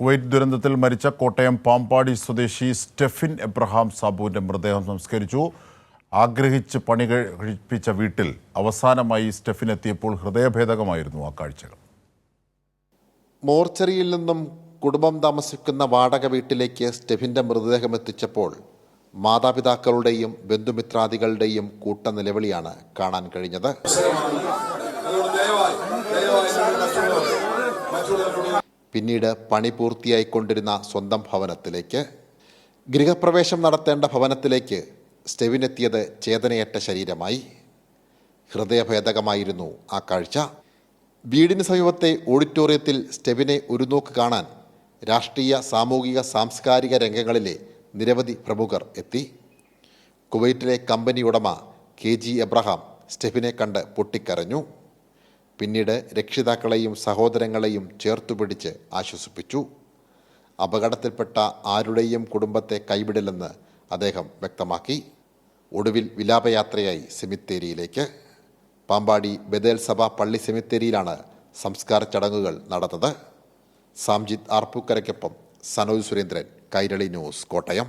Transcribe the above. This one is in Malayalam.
കുവൈറ്റ് ദുരന്തത്തിൽ മരിച്ച കോട്ടയം പാമ്പാടി സ്വദേശി സ്റ്റെഫിൻ എബ്രഹാം സാബുവിന്റെ മൃതദേഹം സംസ്കരിച്ചു. ആഗ്രഹിച്ച് പണി കഴിപ്പിച്ച വീട്ടിൽ അവസാനമായി സ്റ്റെഫിൻ എത്തിയപ്പോൾ ഹൃദയഭേദകമായിരുന്നു ആ കാഴ്ചകൾ. മോർച്ചറിയിൽ നിന്നും കുടുംബം താമസിക്കുന്ന വാടക വീട്ടിലേക്ക് സ്റ്റെഫിന്റെ മൃതദേഹം എത്തിച്ചപ്പോൾ മാതാപിതാക്കളുടെയും ബന്ധുമിത്രാദികളുടെയും കൂട്ട നിലവിളിയാണ് കാണാൻ കഴിഞ്ഞത്. പിന്നീട് പണി പൂർത്തിയായിക്കൊണ്ടിരുന്ന സ്വന്തം ഭവനത്തിലേക്ക്. ഗൃഹപ്രവേശം നടത്തേണ്ട ഭവനത്തിലേക്ക് സ്റ്റെവിനെത്തിയത് ചേതനയേറ്റ ശരീരമായി. ഹൃദയഭേദകമായിരുന്നു ആ കാഴ്ച. വീടിന് സമീപത്തെ ഓഡിറ്റോറിയത്തിൽ സ്റ്റെവിനെ ഒരു നോക്ക് കാണാൻ രാഷ്ട്രീയ സാമൂഹിക സാംസ്കാരിക രംഗങ്ങളിലെ നിരവധി പ്രമുഖർ എത്തി. കുവൈറ്റിലെ കമ്പനി ഉടമ കെ ജി എബ്രഹാം സ്റ്റെഫിനെ കണ്ട് പൊട്ടിക്കരഞ്ഞു. പിന്നീട് രക്ഷിതാക്കളെയും സഹോദരങ്ങളെയും ചേർത്തുപിടിച്ച് ആശ്വസിപ്പിച്ചു. അപകടത്തിൽപ്പെട്ട ആരുടെയും കുടുംബത്തെ കൈവിടില്ലെന്ന് അദ്ദേഹം വ്യക്തമാക്കി. ഒടുവിൽ വിലാപയാത്രയായി സെമിത്തേരിയിലേക്ക്. പാമ്പാടി ബദേൽ സഭ പള്ളി സെമിത്തേരിയിലാണ് സംസ്കാര ചടങ്ങുകൾ നടന്നത്. സാംജിത് ആർപ്പൂക്കരയ്ക്കൊപ്പം സനോജ് സുരേന്ദ്രൻ കൈരളി ന്യൂസ് കോട്ടയം.